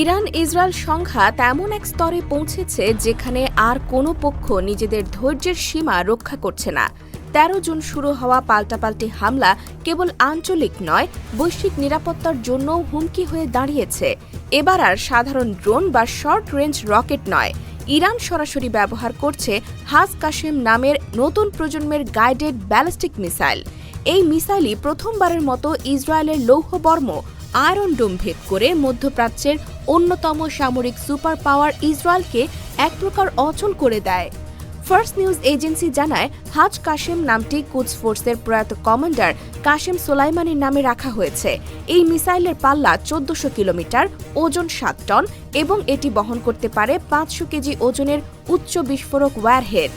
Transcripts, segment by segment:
Iran Israel সংঘাত এমন এক স্তরে পৌঁছেছে যেখানে আর কোনো পক্ষ নিজেদের ধৈর্যের সীমা রক্ষা করছে না। তেরো জুন শুরু হওয়া পাল্টাপাল্টি হামলা কেবল আঞ্চলিক নয়, বৈশ্বিক নিরাপত্তার জন্যও হুমকি হয়ে দাঁড়িয়েছে। এবার আর সাধারণ ড্রোন বা শর্ট রেঞ্জ রকেট নয়। ইরান সরাসরি ব্যবহার করছে হাজ কাশেম নামের নতুন প্রজন্মের গাইডেড ব্যালিস্টিক মিসাইল। এই মিসাইলই প্রথমবারের মতো ইসরায়েলের লৌহবর্ম আয়রন ডোম ভেদ করে মধ্যপ্রাচ্যের অন্যতম সামরিক সুপার পাওয়ার ইসরায়েলকে এক প্রকার অচল করে দেয়। ফার্স্ট নিউজ এজেন্সি জানায়, হাজ কাশেম নামটি কুদস ফোর্সের প্রয়াত কমান্ডার কাশেম সোলাইমানের নামে রাখা হয়েছে। এই মিসাইলের পাল্লা চোদ্দশো কিলোমিটার, ওজন সাত টন এবং এটি বহন করতে পারে পাঁচশো কেজি ওজনের উচ্চ বিস্ফোরক ওয়্যারহেড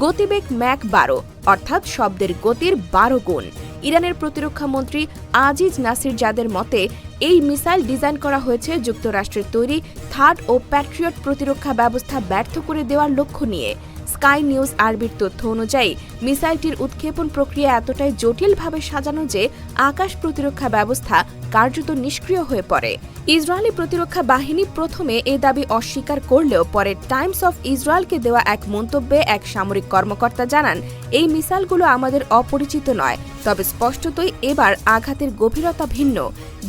গতিবেগ ম্যাক বারো, অর্থাৎ শব্দের গতির বারো গুণ। ইরানের প্রতিরক্ষা মন্ত্রী আজিজ নাসির জাদের মতে, এই মিসাইল ডিজাইন করা হয়েছে যুক্তরাষ্ট্রের তৈরি থার্ড ও প্যাট্রিয়ট প্রতিরক্ষা ব্যবস্থা ব্যর্থ করে দেওয়ার লক্ষ্য নিয়ে। স্কাই নিউজ আরবির তথ্য অনুযায়ী, মিসাইলটির উৎক্ষেপণ প্রক্রিয়া এতটাই জটিলভাবে সাজানো যে আকাশ প্রতিরক্ষা ব্যবস্থা কার্যত নিষ্ক্রিয় হয়ে পড়ে। ইসরায়েলি প্রতিরক্ষা বাহিনী প্রথমে এ দাবি অস্বীকার করলেও পরে টাইমস অফ ইসরায়েলকে দেওয়া এক মন্তব্যে এক সামরিক কর্মকর্তা জানান, এই মিসাইলগুলো আমাদের অপরিচিত নয়, তবে স্পষ্টতই এবার আঘাতের গভীরতা ভিন্ন।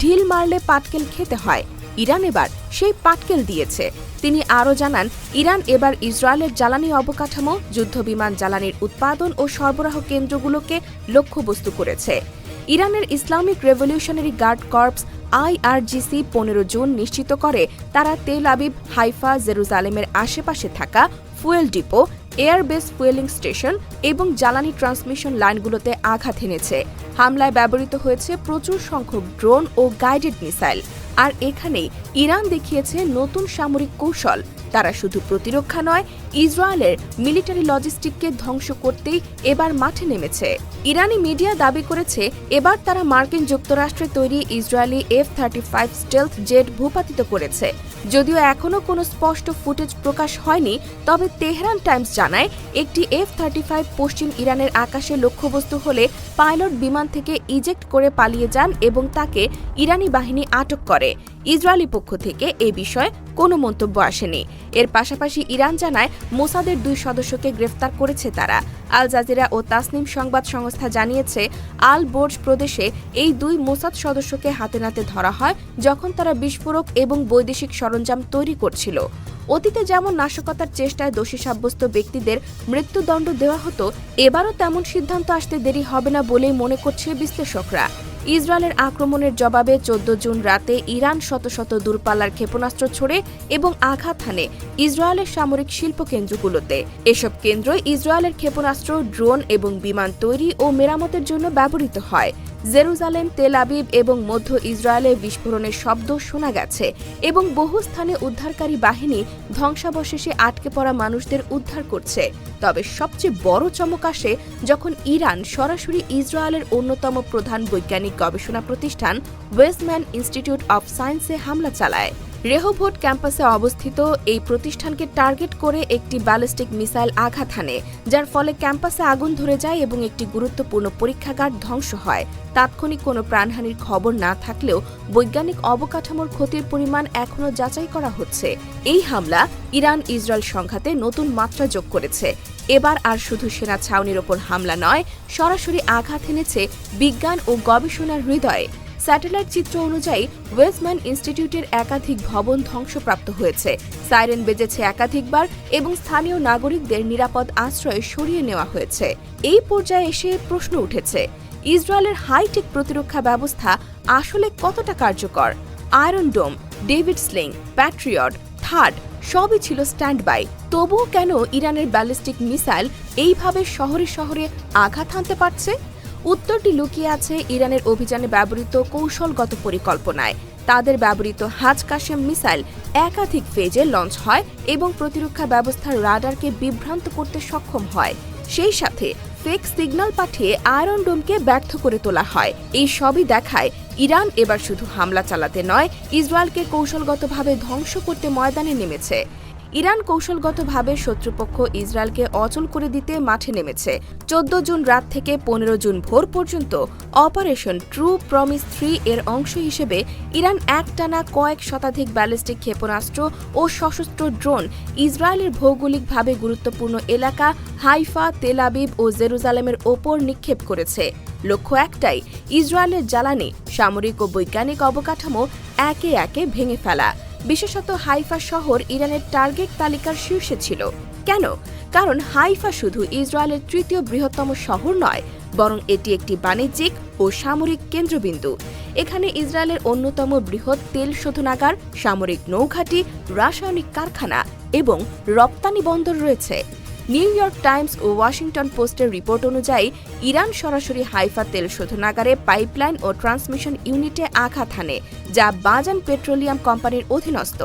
ঢিল মারলে পাটকেল খেতে হয়। ইরান এবার সেই পাটকেল দিয়েছে। তিনি আরও জানান, ইরান এবার ইসরায়েলের জ্বালানি অবকাঠামো, যুদ্ধবিমান জ্বালানির উৎপাদন ও সরবরাহ কেন্দ্রগুলোকে লক্ষ্যবস্তু করেছে। ইরানের Islamic Revolutionary Guard Corps IRGC পনেরো জুন নিশ্চিত করে তারা তেল আবিব, হাইফা, জেরুজালেমের আশেপাশে থাকা fuel depot, airbase fueling station এবং জ্বালানি ট্রান্সমিশন লাইনগুলোতে আঘাত এনেছে। হামলায় ব্যবহৃত হয়েছে প্রচুর সংখ্যক ড্রোন ও গাইডেড মিসাইল। আর এখানেই ইরান দেখিয়েছে নতুন সামরিক কৌশল। তারা শুধু প্রতিরক্ষা নয়, ইসরায়েলের মিলিটারি লজিস্টিককে ধ্বংস করতেই এবার মাঠে নেমেছে। ইরানি মিডিয়া দাবি করেছে, এবার তারা মার্কিন যুক্তরাষ্ট্রে তৈরি Israeli F thirty five stealth jet ভূপাতিত করেছে। যদিও এখনও কোনো স্পষ্ট ফুটেজ প্রকাশ হয়নি, তবে তেহরান টাইমস জানায় একটি এফ থার্টি ফাইভ পশ্চিম ইরানের আকাশে লক্ষ্যবস্তু হলে পাইলট বিমান থেকে ইজেক্ট করে পালিয়ে যান এবং তাকে ইরানি বাহিনী আটক করে। ইসরায়েলি পক্ষ থেকে এ বিষয়ে কোনো মন্তব্য আসেনি। এর পাশাপাশি ইরান জানায় মোসাদের দুই সদস্যকে গ্রেফতার করেছে তারা। আল জাজিরা ও তাসনিম সংবাদ সংস্থা জানিয়েছে, আল বোর্জ প্রদেশে এই দুই মোসাদ সদস্যকে হাতে নাতে ধরা হয় যখন তারা বিস্ফোরক এবং বৈদেশিক সরঞ্জাম তৈরি করছিল। অতীতে যেমন নাশকতার চেষ্টায় দোষী সাব্যস্ত ব্যক্তিদের মৃত্যুদণ্ড দেওয়া হতো, এবারও তেমন সিদ্ধান্ত আসতে দেরি হবে না বলেই মনে করছে বিশ্লেষকরা। ইসরায়েলের আক্রমণের জবাবে চোদ্দ জুন রাতে ইরান শত শত দূরপাল্লার ক্ষেপণাস্ত্র ছড়ে এবং আঘাত হানে ইসরায়েলের সামরিক শিল্প কেন্দ্রগুলোতে এসব কেন্দ্র ইসরায়েলের ক্ষেপণাস্ত্র, ড্রোন এবং বিমান তৈরি ও মেরামতের জন্য ব্যবহৃত হয়। জেরুজালেম, তেল আবিব এবং মধ্য ইসরায়েলে বিস্ফোরণের শব্দ শোনা গেছে এবং বহু স্থানে উদ্ধারকারী বাহিনী ধ্বংসাবশেষে আটকে পড়া মানুষদের উদ্ধার করছে। তবে সবচেয়ে বড় চমক আসে যখন ইরান সরাসরি ইসরায়েলের অন্যতম প্রধান বৈজ্ঞানিক গবেষণা প্রতিষ্ঠান ওয়েস্টম্যান ইনস্টিটিউট অব সায়েন্সে হামলা চালায়। রেহোভোট ক্যাম্পাসে অবস্থিত এই প্রতিষ্ঠানকে টার্গেট করে একটি ব্যালিস্টিক মিসাইল আঘাত হানে, যার ফলে ক্যাম্পাসে আগুন ধরে যায় এবং একটি গুরুত্বপূর্ণ পরীক্ষাগার ধ্বংস হয়। তাৎক্ষণিক কোনো প্রাণহানির খবর না থাকলেও বৈজ্ঞানিক অবকাঠামোর ক্ষতির পরিমাণ এখনও যাচাই করা হচ্ছে। এই হামলা ইরান ইসরায়েল সংঘাতে নতুন মাত্রা যোগ করেছে। এবার আর শুধু সেনা ছাউনির ওপর হামলা নয়, সরাসরি আঘাত এনেছে বিজ্ঞান ও গবেষণার হৃদয়ে। স্যাটেলাইট চিত্র অনুযায়ী ওয়েস্টম্যান ইনস্টিটিউটের একাধিক ভবন ধ্বংসপ্রাপ্ত হয়েছে। সাইরেন বেজেছে একাধিকবার এবং স্থানীয় নাগরিকদের নিরাপদ আশ্রয়ে সরিয়ে নেওয়া হয়েছে। এই পর্যায়ে এসে প্রশ্ন উঠেছে, ইসরায়েলের হাইটেক প্রতিরক্ষা ব্যবস্থা আসলে কতটা কার্যকর? Iron Dome, David Sling, Patriot, THAAD, সবই ছিল স্ট্যান্ড বাই তবুও কেন ইরানের ব্যালিস্টিক মিসাইল এইভাবে শহরে শহরে আঘাত হানতে পারছে? উত্তরটি লুকিয়ে আছে ইরানের অভিযানে ব্যবহৃত কৌশলগত পরিকল্পনায়। তাদের ব্যবহৃত হাজ কাশেম মিসাইল একাধিক ফেজে লঞ্চ হয় এবং প্রতিরক্ষা ব্যবস্থার রাডারকে বিভ্রান্ত করতে সক্ষম হয়। সেই সাথে ফেক সিগন্যাল পাঠিয়ে আয়রন ডোমকে ব্যর্থ করে তোলা হয়। এই সবই দেখায় ইরান এবার শুধু হামলা চালাতে নয়, ইসরায়েলকে কৌশলগতভাবে ধ্বংস করতে ময়দানে নেমেছে। ইরান কৌশলগতভাবে শত্রুপক্ষ ইসরায়েলকে অচল করে দিতে মাঠে নেমেছে। চোদ্দ জুন রাত থেকে পনেরো জুন ভোর পর্যন্ত অপারেশন ট্রু প্রমিস থ্রি এর অংশ হিসেবে ইরান একটানা কয়েক শতাধিক ব্যালিস্টিক ক্ষেপণাস্ত্র ও সশস্ত্র ড্রোন ইসরায়েলের ভৌগোলিকভাবে গুরুত্বপূর্ণ এলাকা হাইফা তেলাবিব ও জেরুজালেমের ওপর নিক্ষেপ করেছে। লক্ষ্য একটাই, ইসরায়েলের জ্বালানি, সামরিক ও বৈজ্ঞানিক অবকাঠামো একে একে ভেঙে ফেলা। বিশেষত হাইফা শহর ইরানের টার্গেট তালিকার শীর্ষে ছিল। কেন? কারণ হাইফা শুধু ইসরায়েলের তৃতীয় বৃহত্তম শহর নয়, বরং এটি একটি বাণিজ্যিক ও সামরিক কেন্দ্রবিন্দু। এখানে ইসরায়েলের অন্যতম বৃহৎ তেল শোধনাগার, সামরিক নৌঘাঁটি, রাসায়নিক কারখানা এবং রপ্তানি বন্দর রয়েছে। নিউ ইয়র্ক টাইমস ও ওয়াশিংটন পোস্টের রিপোর্ট অনুযায়ী, ইরান সরাসরি হাইফা তেল শোধনাগারে পাইপলাইন ও ট্রান্সমিশন ইউনিটে আঘাত হানে, যা বাজান পেট্রোলিয়াম কোম্পানির অধীনস্থ।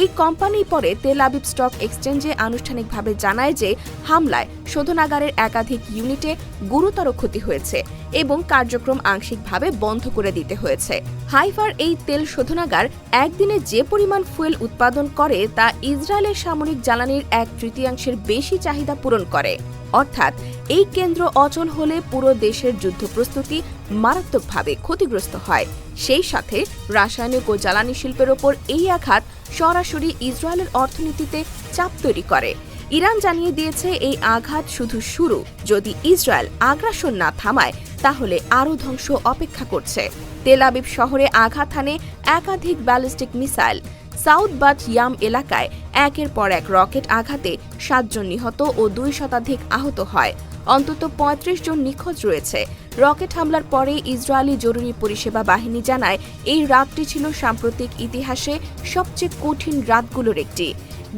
এই কোম্পানি পরে তেল আবিব স্টক এক্সচেঞ্জে আনুষ্ঠানিকভাবে জানায় যে, হামলায় শোধনাগারের একাধিক ইউনিটে গুরুতর ক্ষতি হয়েছে এবং কার্যক্রম আংশিকভাবে বন্ধ করে দিতে হয়েছে। হাইফার এই তেল শোধনাগার একদিনে যে পরিমাণ ফুয়েল উৎপাদন করে তা ইসরায়েলের সামরিক জ্বালানির এক তৃতীয়াংশের বেশি চাহিদা পূরণ করে। অর্থাৎ, এই কেন্দ্র অচল হলে পুরো দেশের যুদ্ধ প্রস্তুতি মারাত্মকভাবে ক্ষতিগ্রস্ত হয়। সেই সাথে, রাসায়নিক ও জ্বালানি শিল্পের ওপর এই আঘাত সরাসরি ইসরায়েলের অর্থনীতিতে চাপ তৈরি করে। ইরান জানিয়ে দিয়েছে এই আঘাত শুধু শুরু। যদি ইসরায়েল আগ্রাসন না থামায়, তাহলে আরও ধ্বংস অপেক্ষা করছে। তেল আবিব শহরে আঘাত হানে একাধিক ballistic missile. South Bat Yam এলাকায় একের পর এক রকেট আঘাতে সাতজন নিহত ও দুই শতাধিক আহত হয়। অন্তত ৩৫ জন নিখোঁজ রয়েছে। রকেট হামলার পরে ইসরায়েলি জরুরি পরিষেবা বাহিনী জানায়, এই রাতটি ছিল সাম্প্রতিক ইতিহাসে সবচেয়ে কঠিন রাতগুলোর একটি।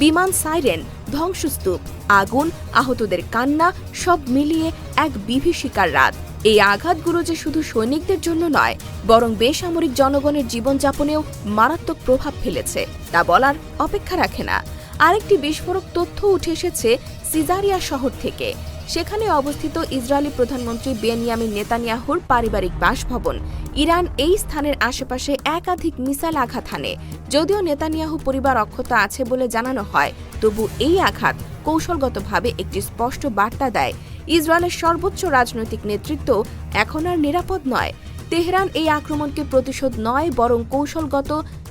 বিমান সাইরেন, ধ্বংসস্তূপ, আগুন, আহতদের কান্না, সব মিলিয়ে এক বিভীষিকার রাত। এই আঘাতগুলো যে শুধু সৈনিকদের জন্য নয়, বরং বেসামরিক জনগণের জীবনযাপনেও মারাত্মক প্রভাব ফেলেছে, তা বলার অপেক্ষা রাখে না। আরেকটি বিস্ফোরক তথ্য উঠে এসেছে সিজারিয়া শহর থেকে। সেখানে অবস্থিত ইসরায়েলি প্রধানমন্ত্রী বেনিয়ামিন নেতানিয়াহুর পারিবারিক বাসভবন। ইরান এই স্থানের আশেপাশে একাধিক মিসাইল আঘাত হানে। যদিও নেতানিয়াহু পরিবার অক্ষত আছে বলে জানানো হয়, তবু এই আঘাত কৌশলগতভাবে একটি স্পষ্ট বার্তা দেয়। ইসরায়েলের সর্বোচ্চ রাজনৈতিক নেতৃত্ব এখন আর নিরাপদ নয়। তেহরান এই আক্রমণকে প্রতিশোধ নয়, বরং কৌশলগত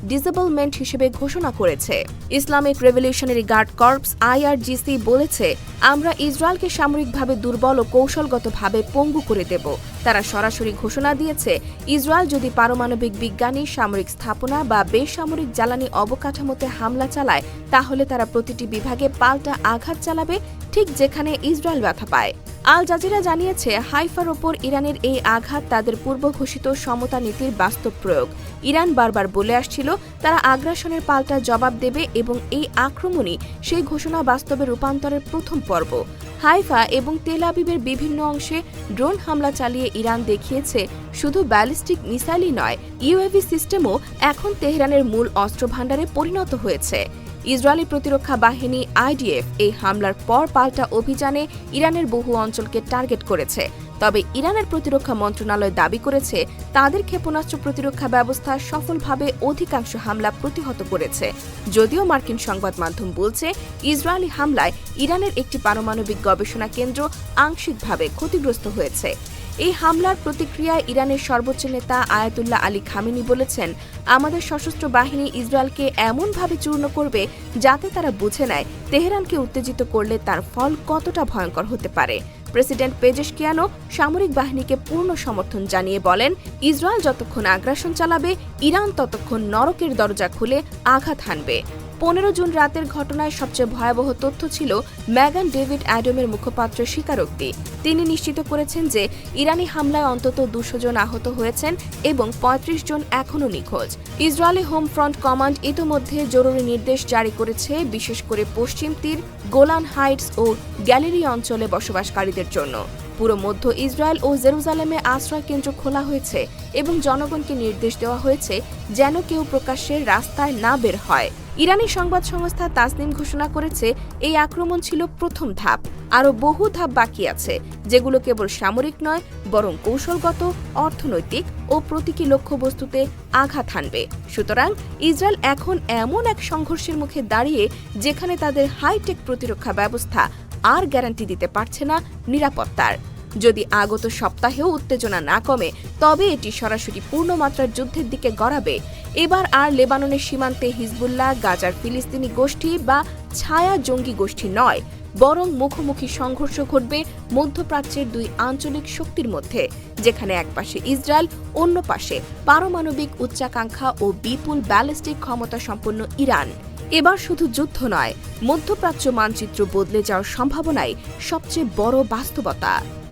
ডিসেবলমেন্ট হিসেবে ঘোষণা করেছে। Islamic Revolutionary Guard Corps IRGC বলেছে, আমরা ইসরায়েলকে সামরিকভাবে দুর্বল ও কৌশলগতভাবে পঙ্গু করে দেব। তারা সরাসরি ঘোষণা দিয়েছে, ইসরায়েল যদি পারমাণবিক বিজ্ঞানী, সামরিক স্থাপনা বা বেসামরিক জ্বালানি অবকাঠামোতে হামলা চালায়, তাহলে তারা প্রতিটি বিভাগে পাল্টা আঘাত চালাবে, ঠিক যেখানে ইসরায়েল ব্যথা পায়। আল জাজিরা জানিয়েছে, হাইফার ওপর ইরানের এই আঘাত তাদের পূর্ব ঘোষিত সমতা নীতির বাস্তব প্রয়োগ। ইরান বারবার বলে আসছিল, তারা আগ্রাসনের পাল্টা জবাব দেবে এবং এই আক্রমণই সেই ঘোষণা বাস্তবে রূপান্তরের প্রথম পর্ব। হাইফা এবং তেল আবিবের বিভিন্ন অংশে ড্রোন হামলা চালিয়ে ইরান দেখিয়েছে, শুধু ব্যালিস্টিক মিসাইলই নয়, ইউএভি সিস্টেমও এখন তেহরানের মূল অস্ত্র ভাণ্ডারে পরিণত হয়েছে। ইসরায়েলি প্রতিরক্ষা বাহিনী আইডিএফ এই হামলার পর পাল্টা অভিযানে ইরানের বহু অঞ্চলকে টার্গেট করেছে। তবে ইরানের প্রতিরক্ষা মন্ত্রণালয় দাবি করেছে, তাদের ক্ষেপণাস্ত্র প্রতিরক্ষা ব্যবস্থা সফলভাবে অধিকাংশ হামলা প্রতিহত করেছে। যদিও মার্কিন সংবাদ মাধ্যম বলছে, ইসরায়েলি হামলায় ইরানের একটি পারমাণবিক গবেষণা কেন্দ্র আংশিকভাবে ক্ষতিগ্রস্ত হয়েছে। এই হামলার প্রতিক্রিয়ায় ইরানের সর্বোচ্চ নেতা আয়াতুল্লাহ আলী খামিনি বলেছেন, আমাদের সশস্ত্র বাহিনী ইসরায়েলকে এমনভাবে চূর্ণ করবে যাতে তারা বুঝে নেয় তেহরানকে উত্তেজিত করলে তার ফল কতটা ভয়ঙ্কর হতে পারে। প্রেসিডেন্ট পেজেশ পেজেশকিয়ানো সামরিক বাহিনীকে পূর্ণ সমর্থন জানিয়ে বলেন, ইসরায়েল যতক্ষণ আগ্রাসন চালাবে, ইরান ততক্ষণ নরকের দরজা খুলে আঘাত হানবে। পনেরো জুন রাতের ঘটনায় সবচেয়ে ভয়াবহ তথ্য ছিল ম্যাগান ডেভিড অ্যাডমের মুখপাত্র স্বীকারোক্তি। তিনি নিশ্চিত করেছেন যে ইরানি হামলায় অন্তত দুশো জন আহত হয়েছেন এবং ৩৫ জন এখনও নিখোঁজ। ইসরায়েলি হোম ফ্রন্ট কমান্ড ইতোমধ্যে জরুরি নির্দেশ জারি করেছে, বিশেষ করে পশ্চিম তীর, গোলান হাইটস ও গ্যালারি অঞ্চলে বসবাসকারীদের জন্য। পুরো মধ্য ইসরায়েল ও জেরুজালেমে আশ্রয় কেন্দ্র খোলা হয়েছে এবং জনগণকে নির্দেশ দেওয়া হয়েছে যেন কেউ প্রকাশ্যে রাস্তায় না বের হয়। ইরানি সংবাদ সংস্থা তাসনিম ঘোষণা করেছে, এই আক্রমণ ছিল প্রথম ধাপ। আরও বহু ধাপ বাকি আছে, যেগুলো কেবল সামরিক নয়, বরং কৌশলগত, অর্থনৈতিক ও প্রতীকী লক্ষ্যবস্তুতে আঘাত হানবে। সুতরাং ইসরায়েল এখন এমন এক সংঘর্ষের মুখে দাঁড়িয়ে, যেখানে তাদের হাইটেক প্রতিরক্ষা ব্যবস্থা আর গ্যারান্টি দিতে পারছে না নিরাপত্তার। যদি আগত সপ্তাহেও উত্তেজনা না কমে, তবে এটি সরাসরি পূর্ণমাত্রার যুদ্ধের দিকে গড়াবে। এবার আর লেবাননের সীমান্তে হিজবুল্লাহ, গাজার ফিলিস্তিনি গোষ্ঠী বা ছায়া জঙ্গি গোষ্ঠী নয়, বরং মুখোমুখি সংঘর্ষ ঘটবে মধ্যপ্রাচ্যের দুই আঞ্চলিক শক্তির মধ্যে, যেখানে একপাশে ইসরায়েল, অন্য পাশে পারমাণবিক উচ্চাকাঙ্ক্ষা ও বিপুল ব্যালিস্টিক ক্ষমতা সম্পন্ন ইরান। এবার শুধু যুদ্ধ নয়, মধ্যপ্রাচ্য মানচিত্র বদলে যাওয়ার সম্ভাবনাই সবচেয়ে বড় বাস্তবতা।